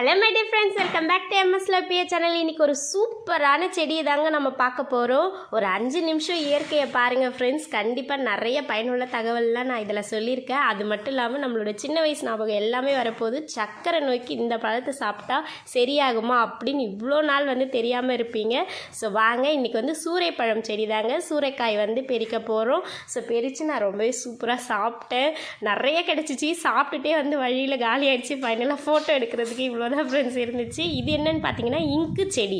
Hello my dear friends welcome back to MS லப்பிய channel இன்னைக்கு ஒரு சூப்பரான செடியை தாங்க நம்ம பார்க்க போகிறோம் ஒரு அஞ்சு நிமிஷம் இயற்கையை பாருங்கள் ஃப்ரெண்ட்ஸ் கண்டிப்பாக நிறைய பயனுள்ள தகவல்லாம் நான் இதில் சொல்லியிருக்கேன். அது மட்டும் இல்லாமல் நம்மளோட சின்ன வயசு ஞாபகம் எல்லாமே வரப்போகுது. சக்கரை நோய்க்கு இந்த பழத்தை சாப்பிட்டா சரியாகுமா அப்படின்னு இவ்வளோ நாள் வந்து தெரியாமல் இருப்பீங்க. ஸோ வாங்க இன்றைக்கி வந்து சூறைப்பழம் செடி தாங்க. சூறைக்காய் வந்து பெரிக்க போகிறோம் ஸோ பெரித்து நான் ரொம்பவே சூப்பராக சாப்பிட்டேன். நிறைய கிடச்சிச்சு. சாப்பிட்டுட்டே வந்து வழியில் காலி ஆயிடுச்சு. ஃபைனலாக ஃபோட்டோ எடுக்கிறதுக்கு இவ்வளோ இவ்வளோதான் ஃப்ரெண்ட்ஸ் இருந்துச்சு. இது என்னன்னு பார்த்தீங்கன்னா இங்கு செடி.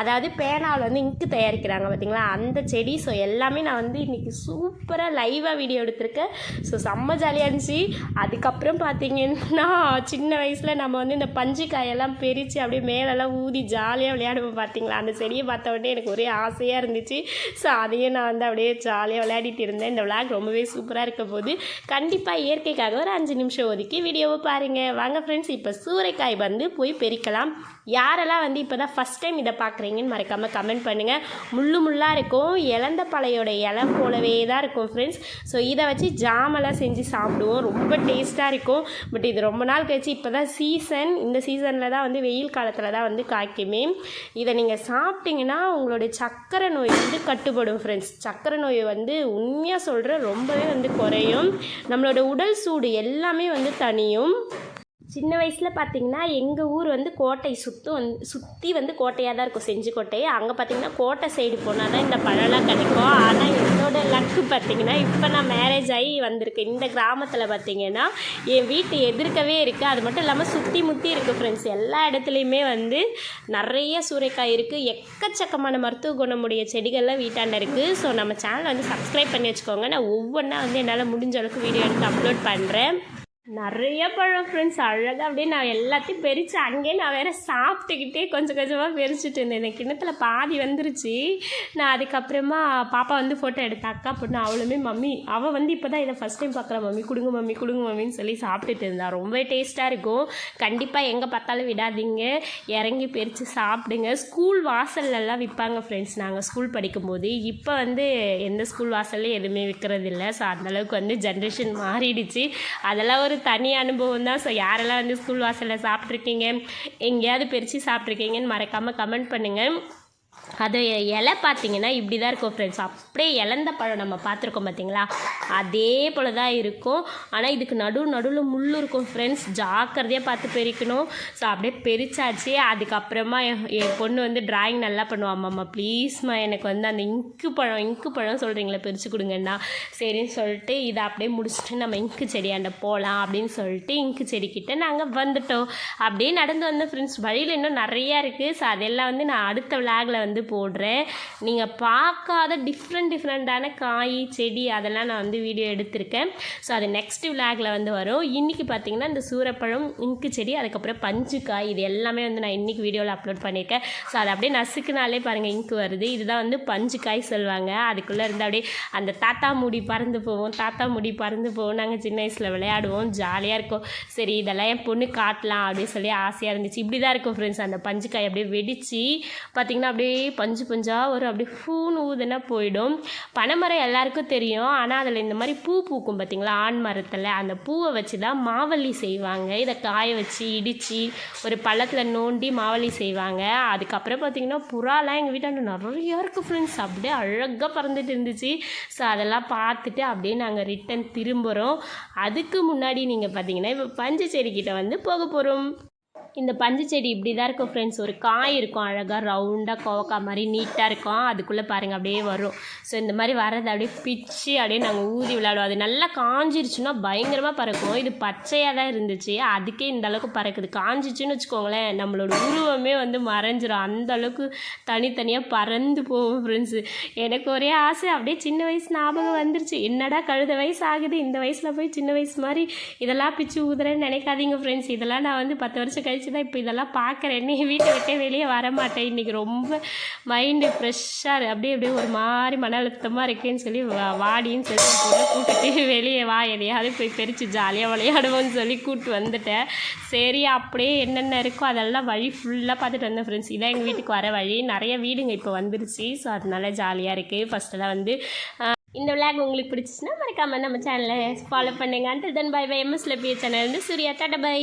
அதாவது பேனாவில் வந்து இங்கு தயாரிக்கிறாங்க பார்த்தீங்களா அந்த செடி ஸோ எல்லாமே நான் வந்து இன்றைக்கி சூப்பராக லைவாக வீடியோ எடுத்திருக்கேன். ஸோ செம்ம ஜாலியாக இருந்துச்சு. அதுக்கப்புறம் பார்த்தீங்கன்னா சின்ன வயசில் நம்ம வந்து இந்த பஞ்சு காயெல்லாம் பிரித்து அப்படியே மேலெல்லாம் ஊதி ஜாலியாக விளையாடுவோம் பார்த்தீங்களா அந்த செடியை பார்த்த உடனே எனக்கு ஒரே ஆசையாக இருந்துச்சு. ஸோ அதையும் நான் வந்து அப்படியே ஜாலியாக விளையாடிட்டு இருந்தேன். இந்த விளாக் ரொம்பவே சூப்பராக இருக்க போது கண்டிப்பாக இயற்கைக்காக ஒரு அஞ்சு நிமிஷம் ஒதுக்கி வீடியோவை பாருங்கள் வாங்க ஃப்ரெண்ட்ஸ் இப்போ சூறைக்காய் வந்து வந்து போய் பெருக்கலாம். யாரெல்லாம் வந்து இப்போ தான் ஃபஸ்ட் டைம் இதை பார்க்குறீங்கன்னு மறக்காமல் கமெண்ட் பண்ணுங்கள் முள்ளு முள்ளாக இருக்கும். இழந்த பழையோட இலை போலவே தான் இருக்கும் ஃப்ரெண்ட்ஸ் ஸோ இதை வச்சு ஜாமெல்லாம் செஞ்சு சாப்பிடுவோம். ரொம்ப டேஸ்ட்டாக இருக்கும். பட் இது ரொம்ப நாள் கழிச்சு இப்போ தான் சீசன் இந்த சீசனில் தான் வந்து வெயில் காலத்தில் தான் வந்து காய்க்குமே. இதை நீங்கள் சாப்பிட்டீங்கன்னா உங்களுடைய சக்கரை நோய் வந்து கட்டுப்படும் ஃப்ரெண்ட்ஸ் சக்கரை நோய் வந்து உண்மையாக சொல்கிற ரொம்பவே வந்து குறையும். நம்மளோட உடல் சூடு எல்லாமே வந்து தனியும் சின்ன வயசில் பார்த்தீங்கன்னா எங்கள் ஊர் வந்து கோட்டை சுற்றும் வந்து சுற்றி வந்து கோட்டையாக தான் இருக்கும் செஞ்சு கோட்டை அங்கே பார்த்தீங்கன்னா கோட்டை சைடு போனால் தான் இந்த பழம்லாம் கிடைக்கும். ஆனால் என்னோட லக்கு பார்த்தீங்கன்னா இப்போ நான் மேரேஜ் ஆகி வந்திருக்கேன். இந்த கிராமத்தில் பார்த்தீங்கன்னா என் வீட்டு எதிர்க்கவே இருக்குது அது மட்டும் இல்லாமல் சுற்றி முற்றி இருக்குது ஃப்ரெண்ட்ஸ் எல்லா இடத்துலையுமே வந்து நிறைய சூறைக்காய் இருக்குது எக்கச்சக்கமான மருத்துவ குணமுடைய செடிகள்லாம் வீட்டாண்ட இருக்குது ஸோ நம்ம சேனலை வந்து சப்ஸ்கிரைப் பண்ணி வச்சுக்கோங்க. நான் ஒவ்வொன்றா வந்து என்னால் முடிஞ்ச அளவுக்கு வீடியோ எடுத்து அப்லோட் பண்ணுறேன் நிறைய பழம் ஃப்ரெண்ட்ஸ் அழகாக அப்படியே நான் எல்லாத்தையும் பெரித்து அங்கேயே நான் வேறு சாப்பிட்டுக்கிட்டே கொஞ்சம் கொஞ்சமாக பெரிச்சிட்டு இருந்தேன். எனக்கு கிணத்துல பாதி வந்துருச்சு. நான் அதுக்கப்புறமா பாப்பா வந்து ஃபோட்டோ எடுத்த அக்கா பொண்ணு அவளுமே மம்மி அவள் வந்து இப்போ தான் இதை ஃபஸ்ட் டைம் பார்க்குறா மம்மி கொடுங்க மம்மி கொடுங்க மம்மின்னு சொல்லி சாப்பிட்டுட்டு இருந்தா. ரொம்ப டேஸ்ட்டாக இருக்கும். கண்டிப்பாக எங்கே பார்த்தாலும் விடாதீங்க. இறங்கி பெரித்து சாப்பிடுங்க. ஸ்கூல் வாசல்லலாம் விற்பாங்க ஃப்ரெண்ட்ஸ் நாங்கள் ஸ்கூல் படிக்கும்போது இப்போ வந்து எந்த ஸ்கூல் வாசல்லையும் எதுவுமே விற்கிறது இல்லை ஸோ அந்தளவுக்கு வந்து ஜென்ரேஷன் மாறிடுச்சு. அதெல்லாம் ஒரு தனி அனுபவம் தான். ஸோ யாரெல்லாம் வந்து ஸ்கூல் வாசலில் சாப்பிட்ருக்கீங்க எங்கேயாவது பிரித்து சாப்பிட்ருக்கீங்கன்னு மறக்காமல் கமெண்ட் பண்ணுங்கள் அது இலை பார்த்தீங்கன்னா இப்படி தான் இருக்கும் ஃப்ரெண்ட்ஸ் அப்படியே இழந்த பழம் நம்ம பார்த்துருக்கோம் பார்த்தீங்களா? அதே போல் தான் இருக்கும். ஆனால் இதுக்கு நடு நடுவில் முள் இருக்கும் ஃப்ரெண்ட்ஸ் ஜாக்கிரதையாக பார்த்து பெரிக்கணும். ஸோ அப்படியே பெரிச்சாச்சு. அதுக்கப்புறமா என் என் பொண்ணு வந்து டிராயிங் நல்லா பண்ணுவா. ப்ளீஸ்மா எனக்கு வந்து அந்த இங்கு பழம் இங்கு பழம் சொல்கிறீங்களே பிரித்து கொடுங்கண்ணா. சரின்னு சொல்லிட்டு இதை அப்படியே முடிச்சுட்டு நம்ம இங்கு செடியாண்ட போகலாம் அப்படின்னு சொல்லிட்டு இங்கு செடிக்கிட்ட நாங்கள் வந்துட்டோம். அப்படியே நடந்து வந்த ஃப்ரெண்ட்ஸ் வழியில் இன்னும் நிறையா இருக்குது ஸோ அதெல்லாம் வந்து நான் அடுத்த விளாகில் வந்து போடுறேன். நீங்கள் பார்க்காத டிஃப்ரெண்ட் டிஃப்ரெண்ட்டான காய் செடி அதெல்லாம் நான் வந்து வீடியோ எடுத்திருக்கேன். ஸோ அது நெக்ஸ்ட் விளாகில் வந்து வரும். இன்றைக்கி பார்த்தீங்கன்னா இந்த சூரப்பழம் இங்கு செடி அதுக்கப்புறம் பஞ்சு காய் இது எல்லாமே வந்து நான் இன்றைக்கி வீடியோவில் அப்லோட் பண்ணியிருக்கேன் ஸோ அது அப்படியே நசுக்குனாலே பாருங்கள் இங்கு வருது. இதுதான் வந்து பஞ்சு காய் சொல்லுவாங்க. அதுக்குள்ளே இருந்து அப்படியே அந்த தாத்தா முடி பறந்து போவோம் தாத்தா முடி பறந்து போவோம் நாங்கள் சின்ன வயசில் விளையாடுவோம். ஜாலியாக இருக்கும். சரி இதெல்லாம் என் பொண்ணு காட்டலாம் அப்படின்னு சொல்லி ஆசையாக இருந்துச்சு. இப்படி தான் இருக்கும் ஃப்ரெண்ட்ஸ் அந்த பஞ்சு காய் அப்படியே வெடித்து பார்த்திங்கன்னா அப்படியே பஞ்சு பஞ்சாக வரும் அப்படியே பூன்னு ஊதுனா போயிடும். பனைமரம் எல்லாருக்கும் தெரியும். ஆனால் அதில் இந்த மாதிரி பூ பூக்கும் பார்த்தீங்களா ஆண் மரத்தில். அந்த பூவை வச்சு தான் மாவல்லி செய்வாங்க. இதை காய வச்சு இடித்து ஒரு பள்ளத்தில் நோண்டி மாவள்ளி செய்வாங்க. அதுக்கப்புறம் பார்த்திங்கன்னா புறாலாம் எங்கள் வீட்டாண்ட நிறையா இருக்குது ஃப்ரெண்ட்ஸ் அப்படியே அழகாக பறந்துட்டு இருந்துச்சு. ஸோ அதெல்லாம் பார்த்துட்டு அப்படியே நாங்கள் ரிட்டன் திரும்புகிறோம் அதுக்கு முன்னாடி நீங்கள் பார்த்தீங்கன்னா இப்போ பஞ்சு செடிக்கிட்ட வந்து போக போகிறோம் இந்த பஞ்சு செடி இப்படி தான் இருக்கும் ஃப்ரெண்ட்ஸ் ஒரு காய் இருக்கும் அழகாக ரவுண்டாக கோவக்காய் மாதிரி நீட்டாக இருக்கும். அதுக்குள்ளே பாருங்கள் அப்படியே வரும். ஸோ இந்த மாதிரி வர்றது அப்படியே பிச்சு அப்படியே நாங்கள் ஊதி விளையாடுவோம். அது நல்லா காஞ்சிருச்சுன்னா பயங்கரமாக பறக்கும். இது பச்சையாக தான் இருந்துச்சு. அதுக்கே இந்த அளவுக்கு பறக்குது. காஞ்சிச்சுன்னு வச்சுக்கோங்களேன் நம்மளோட உருவமே வந்து மறைஞ்சிரும். அந்த அளவுக்கு தனித்தனியாக பறந்து போகும் ஃப்ரெண்ட்ஸு எனக்கு ஒரே ஆசை அப்படியே சின்ன வயசு ஞாபகம் வந்துருச்சு. என்னடா கழுத வயசு ஆகுது? இந்த வயசில் போய் சின்ன வயசு மாதிரி இதெல்லாம் பிச்சு ஊதுறேன்னு நினைக்காதீங்க ஃப்ரெண்ட்ஸ் இதெல்லாம் நான் வந்து பத்து வருஷம் கழிச்சு தான் இப்போ இதெல்லாம் பார்க்குறேன் நீ வீட்டை விட்டே வெளியே வர மாட்டேன் இன்றைக்கி ரொம்ப மைண்டு ஃப்ரெஷ்ஷாக அப்படியே அப்படியே ஒரு மாதிரி மன அழுத்தமாக இருக்குன்னு சொல்லி வா- வாடின்னு சொல்லி கூட கூப்பிட்டு கூட்டிட்டு வெளியே வா. எதையாவது போய் பெரிச்சு ஜாலியாக விளையாடுவோம்னு சொல்லி கூப்பிட்டு வந்துட்டேன். சரி அப்படியே என்னென்ன இருக்கோ அதெல்லாம் வழி ஃபுல்லாக பார்த்துட்டு வந்தேன் ஃப்ரெண்ட்ஸ் இதான் எங்கள் வீட்டுக்கு வர வழி. நிறைய வீடுங்க இப்போ வந்துருச்சு. ஸோ அதனால ஜாலியாக இருக்குது ஃபஸ்ட்டெல்லாம் வந்து இந்த விளாக் உங்களுக்கு பிடிச்சிச்சுன்னா மறக்காமல் நம்ம சேனலை ஃபாலோ பண்ணுங்கள் and then bye bye MS லபிய channel வந்து சூர்யா. Tata bye